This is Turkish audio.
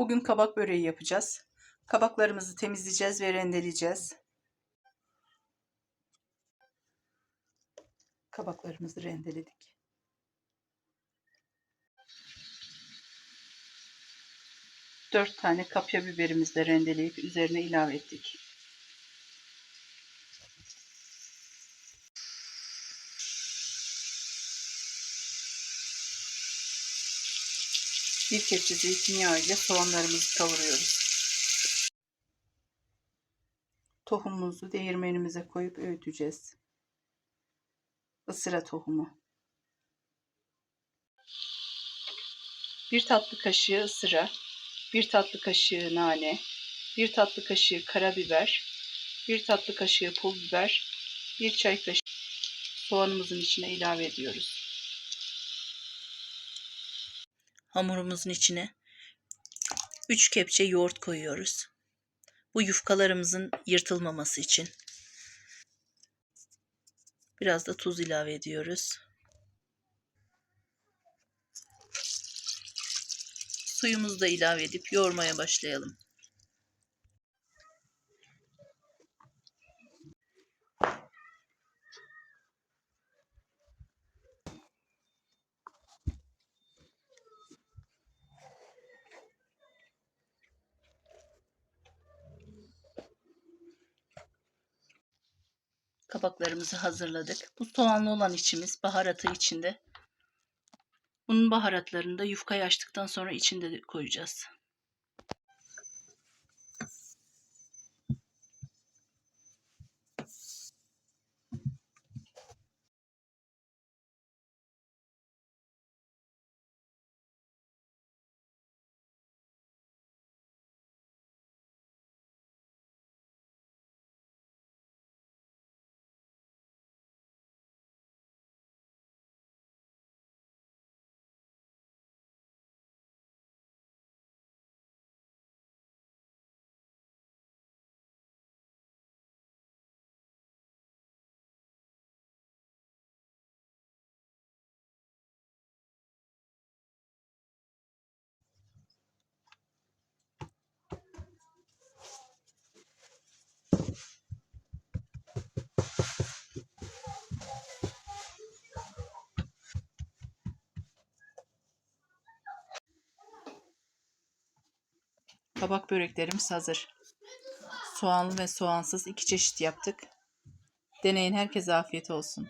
Bugün kabak böreği yapacağız. Kabaklarımızı temizleyeceğiz ve rendeleyeceğiz. Kabaklarımızı rendeledik. Dört tane kapya biberimizi de rendeleyip üzerine ilave ettik. Bir kepçe zeytinyağı ile soğanlarımızı kavuruyoruz. Tohumumuzu değirmenimize koyup öğüteceğiz. Isıra tohumu. Bir tatlı kaşığı ısıra, bir tatlı kaşığı nane, bir tatlı kaşığı karabiber, bir tatlı kaşığı pul biber, bir çay kaşığı soğanımızın içine ilave ediyoruz. Hamurumuzun içine 3 kepçe yoğurt koyuyoruz. Bu yufkalarımızın yırtılmaması için. Biraz da tuz ilave ediyoruz. Suyumuzu da ilave edip yoğurmaya başlayalım. Kabaklarımızı hazırladık. Bu soğanlı olan içimiz baharatı içinde. Bunun baharatlarını da yufkayı açtıktan sonra içinde de koyacağız. Kabak böreklerimiz hazır. Soğanlı ve soğansız iki çeşit yaptık. Deneyin herkese afiyet olsun.